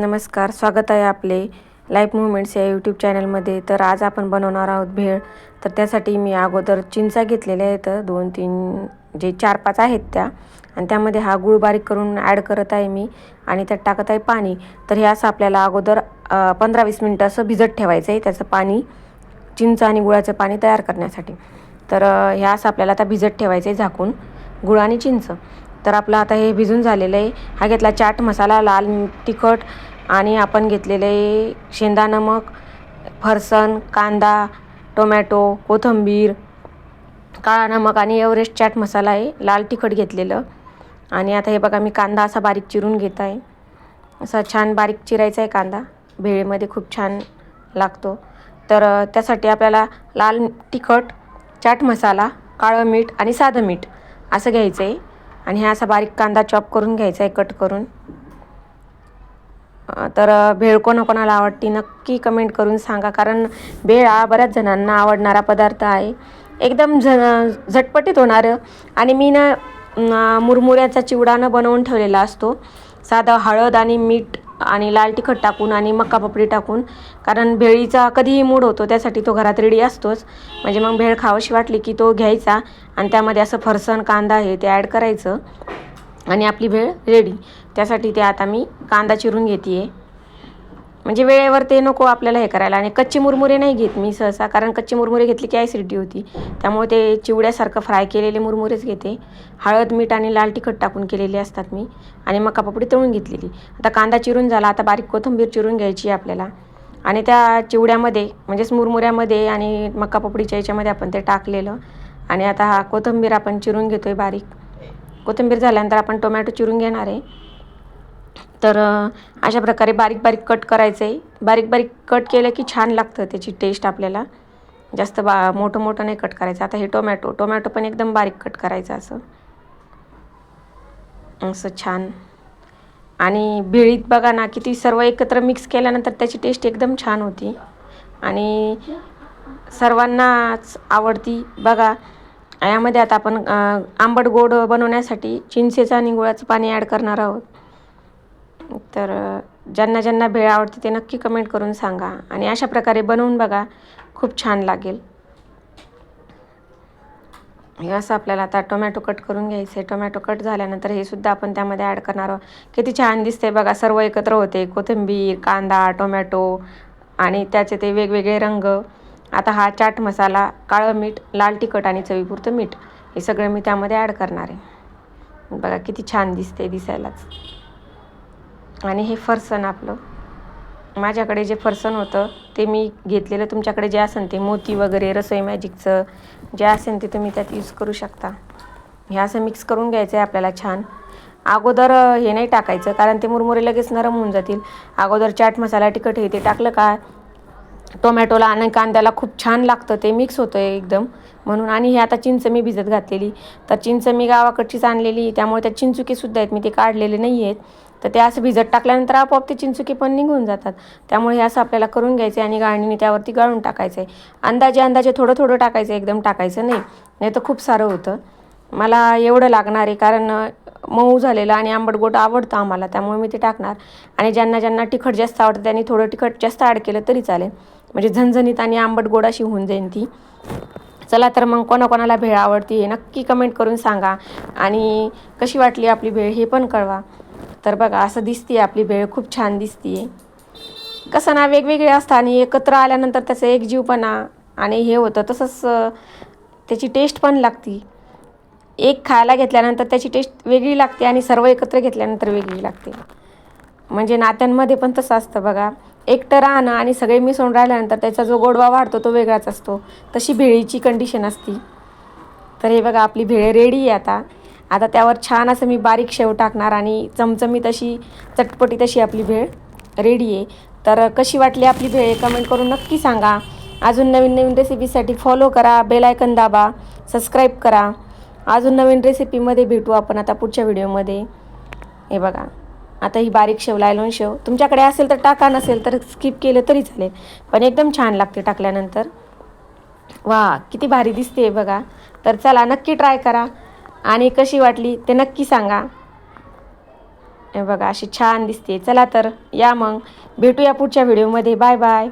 नमस्कार स्वागत आहे आपले लाईफ मुवमेंट्स या यूट्यूब चॅनलमध्ये तर आज आपण बनवणार आहोत भेळ. तर त्यासाठी मी अगोदर चिंचा घेतलेल्या आहेत. दोन तीन जे चार पाच आहेत त्या. आणि त्यामध्ये हा गूळ बारीक करून ॲड करत आहे मी. आणि त्यात टाकत आहे पाणी. तर हे असं आपल्याला अगोदर पंधरा वीस मिनटं असं भिजत ठेवायचं आहे. त्याचं पाणी चिंच आणि गुळाचं पाणी तयार करण्यासाठी. तर अ, हे असं आपल्याला आता भिजत ठेवायचं आहे झाकून. गुळ आणि चिंच. तर आपलं आता हे भिजून झालेलं आहे. हा घेतला चाट मसाला लाल तिखट आणि आपण घेतलेलं आहे शेंदा नमक फरसन कांदा टोमॅटो कोथिंबीर काळा नमक आणि एव्हरेस्ट चाट मसाला आहे. लाल तिखट घेतलेलं. आणि आता हे बघा मी कांदा असा बारीक चिरून घेत आहे. असा छान बारीक चिरायचा आहे कांदा. भेळेमध्ये खूप छान लागतो. तर त्यासाठी आपल्याला लाल तिखट चाट मसाला काळं मीठ आणि साधं मीठ असं घ्यायचं आहे. आणि हा असा बारीक कांदा चॉप करून घ्यायचा आहे कट करून. तर भेळको भेळ कोणाकोणाला आवडती नक्की कमेंट करून सांगा कारण भेळ हा बऱ्याच जणांना आवडणारा पदार्थ आहे. एकदम झ झटपटीत होणारं आणि मी ना मुरमुऱ्याचा चिवडा न बनवून ठेवलेला असतो. साधं हळद आणि मीठ आणि लाल तिखट टाकून आणि मक्का पापडी टाकून कारण भेळीचा कधीही मूड होतो त्यासाठी तो घरात रेडी असतोच. म्हणजे मग भेळ खावशी वाटली की तो घ्यायचा आणि त्यामध्ये असं फरसण कांदा आहे ते ॲड करायचं आणि आपली भेळ रेडी त्यासाठी ते आता मी कांदा चिरून घेते आहे म्हणजे वेळेवर ते नको आपल्याला हे करायला. आणि कच्चे मुरमुरे नाही घेत मी सहसा कारण कच्चे मुरमुरे घेतली की ॲसिडिटी होती. त्यामुळे ते चिवड्यासारखं फ्राय केलेले मुरमुरेच घेते. हळद मीठ आणि लाल तिखट टाकून केलेले असतात मी. आणि मका पापडी तळून घेतलेली. आता कांदा चिरून झाला आता बारीक कोथिंबीर चिरून घ्यायची आपल्याला. आणि त्या चिवड्यामध्ये म्हणजेच मुरमुऱ्यामध्ये आणि मका पापडीच्या याच्यामध्ये आपण ते टाकलेलं. आणि आता हा कोथिंबीर आपण चिरून घेतो आहे बारीक. कोथिंबीर झाल्यानंतर आपण टोमॅटो चिरून घेणार आहे. तर अशा प्रकारे बारीक बारीक कट करायचं. आहे बारीक बारीक कट केलं की छान लागतं त्याची टेस्ट आपल्याला. जास्त बा मोठं मोठं नाही कट करायचं. आता हे टोमॅटो टोमॅटो पण एकदम बारीक कट करायचं असं. असं छान. आणि भेळीत बघा ना किती सर्व एकत्र मिक्स केल्यानंतर त्याची टेस्ट एकदम छान होती. आणि सर्वांनाच आवडती. बघा यामध्ये आता आपण आंबट गोड बनवण्यासाठी चिंचेचं आणि गुळाचं पाणी ॲड करणार आहोत. तर ज्यांना ज्यांना भेळ आवडते ते नक्की कमेंट करून सांगा. आणि अशा प्रकारे बनवून बघा. खूप छान लागेल. हे असं आपल्याला आता टोमॅटो कट करून घ्यायचं आहे टोमॅटो कट झाल्यानंतर हे सुद्धा आपण त्यामध्ये ॲड करणार आहोत. किती छान दिसते बघा. सर्व एकत्र होते. कोथिंबीर कांदा टोमॅटो आणि त्याचे ते वेगवेगळे रंग. आता हा चाट मसाला काळं मीठ लाल तिखट आणि चवीपुरतं मीठ हे सगळं मी त्यामध्ये ॲड करणार आहे. बघा किती छान दिसते दिसायलाच. आणि हे फरसन आपलं. माझ्याकडे जे फरसन होतं ते मी घेतलेलं तुमच्याकडे जे असेल ते मोती वगैरे रसोई मॅजिकचं जे असेल ते तुम्ही त्यात यूज करू शकता. हे असं मिक्स करून घ्यायचं आहे आपल्याला छान. अगोदर हे नाही टाकायचं कारण ते मुरमुरे लगेच नरम होऊन जातील. अगोदर चाट मसाला तिखट हे ते टाकलं का टोमॅटोला आणि कांद्याला खूप छान लागतं ते मिक्स होतं एकदम. म्हणून आणि हे आता चिंच मी भिजत घातलेली. तर चिंच मी गावाकडचीच आणलेली त्यामुळे त्या चिंचुकेसुद्धा आहेत मी ते काढलेले नाही आहेत तर ते असं भिजत टाकल्यानंतर आपोआप ते चिंचुके पण निघून जातात. त्यामुळे हे असं आपल्याला करून घ्यायचं आणि गाळणीने त्यावरती गाळून टाकायचं आहे अंदाजे अंदाजे थोडं थोडं टाकायचं एकदम टाकायचं नाही. नाही तर खूप सारं होतं. मला एवढं लागणार आहे कारण मऊ झालेलं आणि आंबट गोट आवडतं आम्हाला त्यामुळे मी ते टाकणार. आणि ज्यांना ज्यांना तिखट जास्त आवडतं त्यांनी थोडं तिखट जास्त ॲड केलं तरी चालेल. म्हणजे झणझणीत आणि आंबट गोड अशी होऊन जाईल ती. चला तर मग कोणाकोणाला भेळ आवडती हे नक्की कमेंट करून सांगा. आणि कशी वाटली आपली भेळ हे पण कळवा. तर बघा असं दिसते आपली भेळ खूप छान दिसते कसं ना वेगवेगळे असतात आणि एकत्र आल्यानंतर त्याचं एकजीवपणा आणि हे होतं. तसंच त्याची टेस्ट पण लागती. एक खायला घेतल्यानंतर त्याची टेस्ट वेगळी लागते आणि सर्व एकत्र घेतल्यानंतर वेगळी लागते. म्हणजे नात्यांमध्ये पण तसं असतं बघा. एकटं राहणं आणि सगळे मिसळून राहिल्यानंतर त्याचा जो गोडवा वाढतो तो वेगळाच असतो. तशी भेळीची कंडिशन असती. तर हे बघा आपली भेळ रेडी आहे आता. आता त्यावर छान असं मी बारीक शेव टाकणार आणि चमचमीत अशी चटपटी तशी आपली भेळ रेडी आहे. तर कशी वाटली आपली भेळ कमेंट करून नक्की सांगा. अजून नवीन नवीन रेसिपीसाठी फॉलो करा बेल आयकन दाबा सबस्क्राईब करा. अजून नवीन रेसिपीमध्ये भेटू आपण आता पुढच्या व्हिडिओमध्ये हे बघा. आता ही बारीक शेव लायलोन शेव. तुमच्याकडे असेल तर टाका नसेल तर स्किप केलं तरी चालेल. पण एकदम छान लागते टाकल्यानंतर. वा किती भारी दिसते बघा. तर चला नक्की ट्राय करा. आणि कशी वाटली ते नक्की सांगा. हे बघा अशी छान दिसते. चला तर या मग. भेटूया पुढच्या व्हिडिओमध्ये बाय बाय